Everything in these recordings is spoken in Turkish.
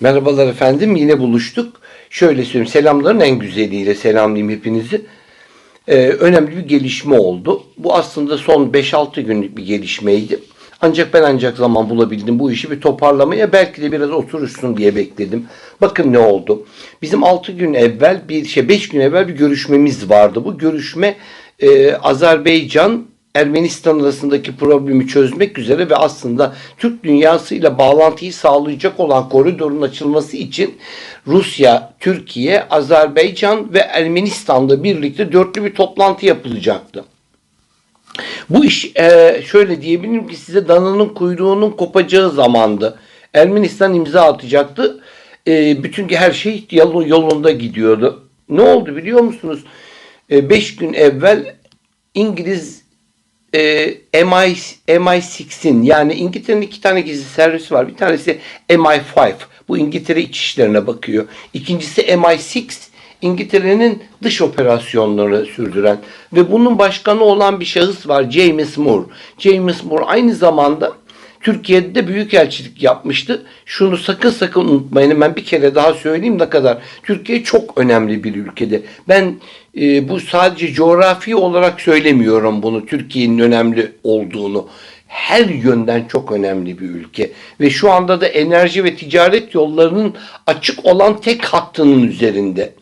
Merhabalar efendim yine buluştuk. Şöyle söyleyeyim selamların en güzeliyle selamlayayım hepinizi. Ee, önemli bir gelişme oldu. Bu aslında son 5-6 günlük bir gelişmeydi. Ancak ben ancak zaman bulabildim bu işi bir toparlamaya belki de biraz oturursun diye bekledim. Bakın ne oldu. Bizim 6 gün evvel bir şey 5 gün evvel bir görüşmemiz vardı. Bu görüşme e, Azerbaycan Ermenistan arasındaki problemi çözmek üzere ve aslında Türk dünyasıyla bağlantıyı sağlayacak olan koridorun açılması için Rusya, Türkiye, Azerbaycan ve Ermenistan'la birlikte dörtlü bir toplantı yapılacaktı. Bu iş e, şöyle diyebilirim ki size dananın kuyruğunun kopacağı zamandı. Ermenistan imza atacaktı. E, bütün her şey yol- yolunda gidiyordu. Ne oldu biliyor musunuz? 5 gün evvel İngiliz e, MI, MI6'in yani İngiltere'nin iki tane gizli servisi var. Bir tanesi MI5. Bu İngiltere iç işlerine bakıyor. İkincisi MI6 İngiltere'nin dış operasyonlarını sürdüren ve bunun başkanı olan bir şahıs var James Moore. James Moore aynı zamanda Türkiye'de de büyükelçilik yapmıştı. Şunu sakın sakın unutmayın. Ben bir kere daha söyleyeyim ne kadar. Türkiye çok önemli bir ülkede. Ben e, bu sadece coğrafi olarak söylemiyorum bunu. Türkiye'nin önemli olduğunu. Her yönden çok önemli bir ülke. Ve şu anda da enerji ve ticaret yollarının açık olan tek hattının üzerinde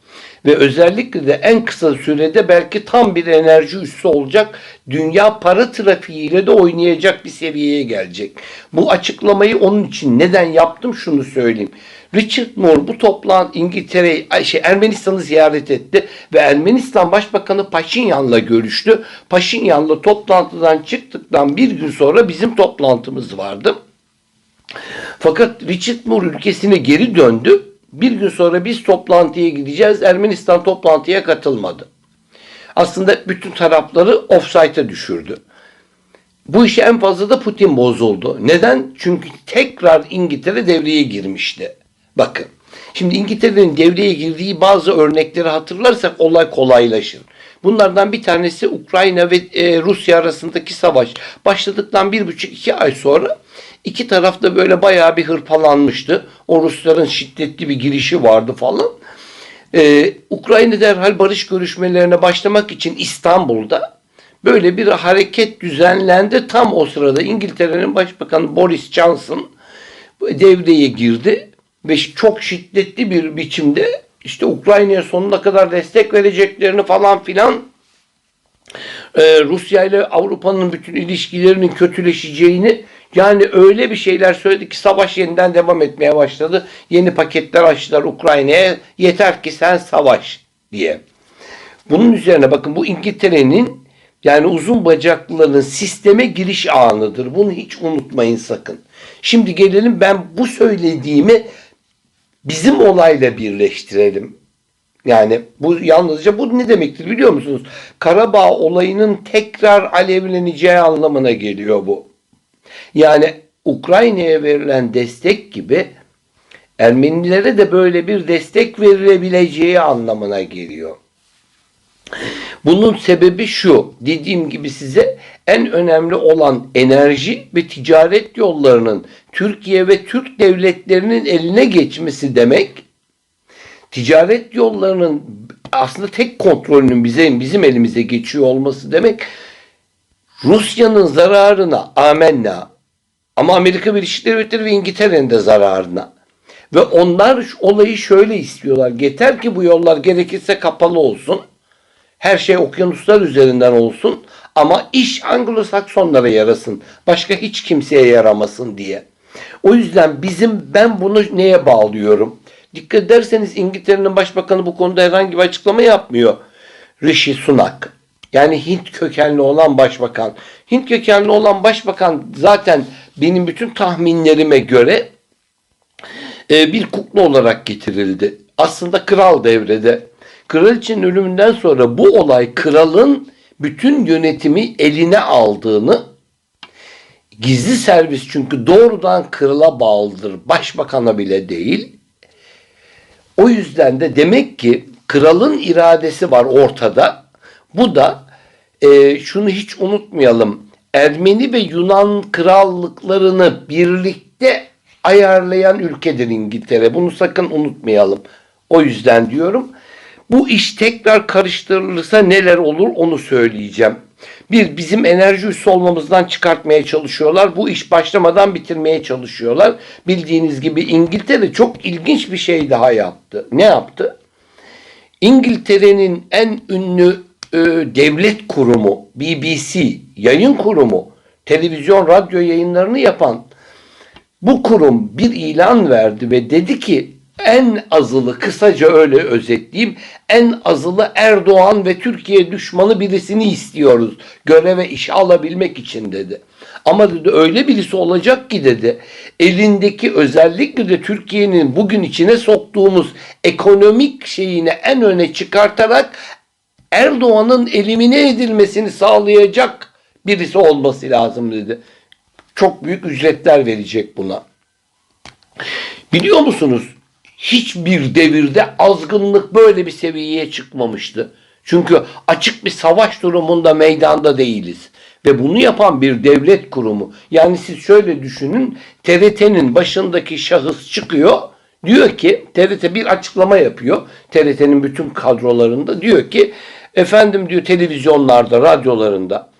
ve özellikle de en kısa sürede belki tam bir enerji üssü olacak. Dünya para trafiğiyle de oynayacak bir seviyeye gelecek. Bu açıklamayı onun için neden yaptım şunu söyleyeyim. Richard Moore bu toplantı İngiltere, şey Ermenistan'ı ziyaret etti ve Ermenistan Başbakanı Paşinyan'la görüştü. Paşinyan'la toplantıdan çıktıktan bir gün sonra bizim toplantımız vardı. Fakat Richard Moore ülkesine geri döndü. Bir gün sonra biz toplantıya gideceğiz. Ermenistan toplantıya katılmadı. Aslında bütün tarafları offside'a düşürdü. Bu işe en fazla da Putin bozuldu. Neden? Çünkü tekrar İngiltere devreye girmişti. Bakın. Şimdi İngiltere'nin devreye girdiği bazı örnekleri hatırlarsak olay kolaylaşır. Bunlardan bir tanesi Ukrayna ve e, Rusya arasındaki savaş. Başladıktan bir buçuk iki ay sonra iki taraf da böyle bayağı bir hırpalanmıştı. O Rusların şiddetli bir girişi vardı falan. Ee, Ukrayna derhal barış görüşmelerine başlamak için İstanbul'da böyle bir hareket düzenlendi. Tam o sırada İngiltere'nin Başbakanı Boris Johnson devreye girdi ve çok şiddetli bir biçimde işte Ukrayna'ya sonuna kadar destek vereceklerini falan filan e, Rusya ile Avrupa'nın bütün ilişkilerinin kötüleşeceğini yani öyle bir şeyler söyledi ki savaş yeniden devam etmeye başladı. Yeni paketler açtılar Ukrayna'ya yeter ki sen savaş diye. Bunun üzerine bakın bu İngiltere'nin yani uzun bacaklıların sisteme giriş anıdır. Bunu hiç unutmayın sakın. Şimdi gelelim ben bu söylediğimi bizim olayla birleştirelim. Yani bu yalnızca bu ne demektir biliyor musunuz? Karabağ olayının tekrar alevleneceği anlamına geliyor bu. Yani Ukrayna'ya verilen destek gibi Ermenilere de böyle bir destek verilebileceği anlamına geliyor. Bunun sebebi şu. Dediğim gibi size en önemli olan enerji ve ticaret yollarının Türkiye ve Türk devletlerinin eline geçmesi demek ticaret yollarının aslında tek kontrolünün bize bizim elimize geçiyor olması demek Rusya'nın zararına amenna ama Amerika Birleşik Devletleri ve İngiltere'nin de zararına. Ve onlar olayı şöyle istiyorlar. Yeter ki bu yollar gerekirse kapalı olsun. Her şey okyanuslar üzerinden olsun. Ama iş Anglo-Saksonlara yarasın. Başka hiç kimseye yaramasın diye. O yüzden bizim ben bunu neye bağlıyorum? Dikkat ederseniz İngiltere'nin başbakanı bu konuda herhangi bir açıklama yapmıyor. Rishi Sunak. Yani Hint kökenli olan başbakan. Hint kökenli olan başbakan zaten benim bütün tahminlerime göre e, bir kukla olarak getirildi. Aslında kral devrede. Kraliçenin ölümünden sonra bu olay kralın bütün yönetimi eline aldığını gizli servis çünkü doğrudan krala bağlıdır. Başbakana bile değil. O yüzden de demek ki kralın iradesi var ortada. Bu da e, şunu hiç unutmayalım. Ermeni ve Yunan krallıklarını birlikte ayarlayan ülkedir İngiltere. Bunu sakın unutmayalım. O yüzden diyorum. Bu iş tekrar karıştırılırsa neler olur onu söyleyeceğim. Bir, bizim enerji üssü olmamızdan çıkartmaya çalışıyorlar. Bu iş başlamadan bitirmeye çalışıyorlar. Bildiğiniz gibi İngiltere çok ilginç bir şey daha yaptı. Ne yaptı? İngiltere'nin en ünlü e, devlet kurumu BBC, yayın kurumu, televizyon, radyo yayınlarını yapan bu kurum bir ilan verdi ve dedi ki en azılı kısaca öyle özetleyeyim en azılı Erdoğan ve Türkiye düşmanı birisini istiyoruz göreve işe alabilmek için dedi. Ama dedi öyle birisi olacak ki dedi elindeki özellikle de Türkiye'nin bugün içine soktuğumuz ekonomik şeyini en öne çıkartarak Erdoğan'ın elimine edilmesini sağlayacak birisi olması lazım dedi. Çok büyük ücretler verecek buna. Biliyor musunuz? Hiçbir devirde azgınlık böyle bir seviyeye çıkmamıştı. Çünkü açık bir savaş durumunda meydanda değiliz. Ve bunu yapan bir devlet kurumu. Yani siz şöyle düşünün. TRT'nin başındaki şahıs çıkıyor. Diyor ki TRT bir açıklama yapıyor. TRT'nin bütün kadrolarında diyor ki efendim diyor televizyonlarda, radyolarında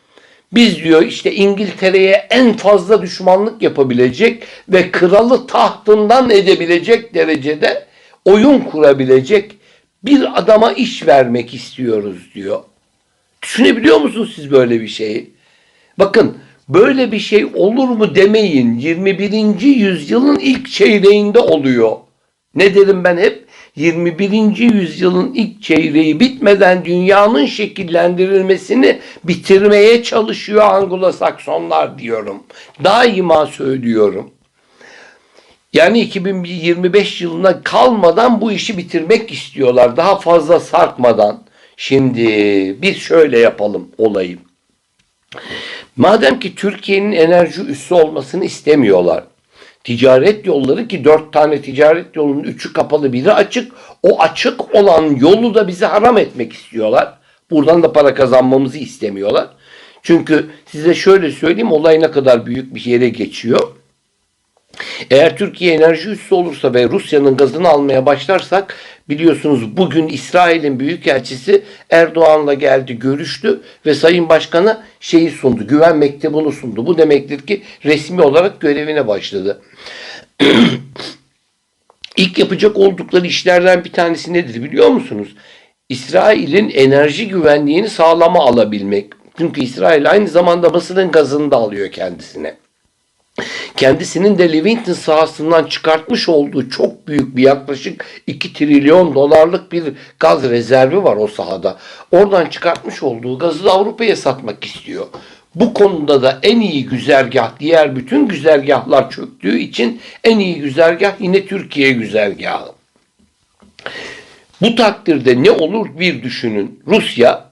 biz diyor işte İngiltere'ye en fazla düşmanlık yapabilecek ve kralı tahtından edebilecek derecede oyun kurabilecek bir adama iş vermek istiyoruz diyor. Düşünebiliyor musunuz siz böyle bir şeyi? Bakın böyle bir şey olur mu demeyin. 21. yüzyılın ilk çeyreğinde oluyor. Ne dedim ben hep? 21. yüzyılın ilk çeyreği bitmeden dünyanın şekillendirilmesini bitirmeye çalışıyor Anglo-Saksonlar diyorum. Daima söylüyorum. Yani 2025 yılına kalmadan bu işi bitirmek istiyorlar. Daha fazla sarkmadan. Şimdi biz şöyle yapalım olayı. Madem ki Türkiye'nin enerji üssü olmasını istemiyorlar. Ticaret yolları ki dört tane ticaret yolunun üçü kapalı biri açık. O açık olan yolu da bize haram etmek istiyorlar. Buradan da para kazanmamızı istemiyorlar. Çünkü size şöyle söyleyeyim olay ne kadar büyük bir yere geçiyor. Eğer Türkiye enerji üssü olursa ve Rusya'nın gazını almaya başlarsak biliyorsunuz bugün İsrail'in büyükelçisi Erdoğan'la geldi görüştü ve Sayın Başkan'a şeyi sundu güven mektubunu sundu. Bu demektir ki resmi olarak görevine başladı. İlk yapacak oldukları işlerden bir tanesi nedir biliyor musunuz? İsrail'in enerji güvenliğini sağlama alabilmek. Çünkü İsrail aynı zamanda Mısır'ın gazını da alıyor kendisine kendisinin de Livingston sahasından çıkartmış olduğu çok büyük bir yaklaşık 2 trilyon dolarlık bir gaz rezervi var o sahada. Oradan çıkartmış olduğu gazı da Avrupa'ya satmak istiyor. Bu konuda da en iyi güzergah diğer bütün güzergahlar çöktüğü için en iyi güzergah yine Türkiye güzergahı. Bu takdirde ne olur bir düşünün. Rusya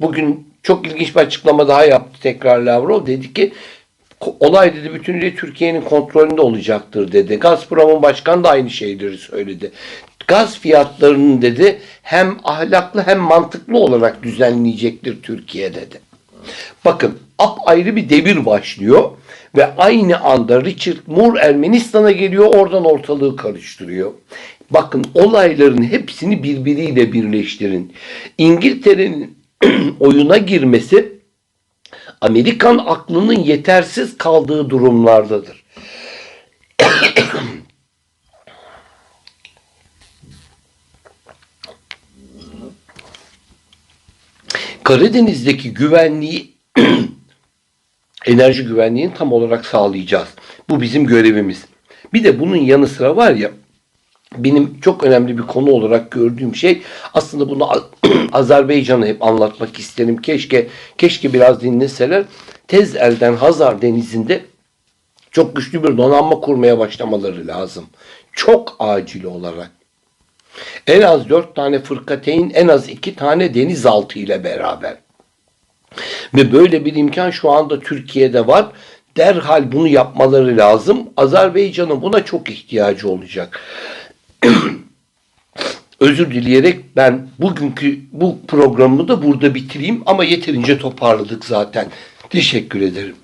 bugün çok ilginç bir açıklama daha yaptı tekrar Lavrov. Dedi ki olay dedi bütünüyle Türkiye'nin kontrolünde olacaktır dedi. Gazprom'un başkanı da aynı şeyleri söyledi. Gaz fiyatlarının dedi hem ahlaklı hem mantıklı olarak düzenleyecektir Türkiye dedi. Bakın ayrı bir devir başlıyor ve aynı anda Richard Moore Ermenistan'a geliyor oradan ortalığı karıştırıyor. Bakın olayların hepsini birbiriyle birleştirin. İngiltere'nin oyuna girmesi Amerikan aklının yetersiz kaldığı durumlardadır. Karadeniz'deki güvenliği enerji güvenliğini tam olarak sağlayacağız. Bu bizim görevimiz. Bir de bunun yanı sıra var ya benim çok önemli bir konu olarak gördüğüm şey aslında bunu Azerbaycan'a hep anlatmak isterim. Keşke keşke biraz dinleseler. Tez elden Hazar Denizi'nde çok güçlü bir donanma kurmaya başlamaları lazım. Çok acil olarak. En az dört tane fırkateyn, en az iki tane denizaltı ile beraber. Ve böyle bir imkan şu anda Türkiye'de var. Derhal bunu yapmaları lazım. Azerbaycan'ın buna çok ihtiyacı olacak. Özür dileyerek ben bugünkü bu programımı da burada bitireyim ama yeterince toparladık zaten. Teşekkür ederim.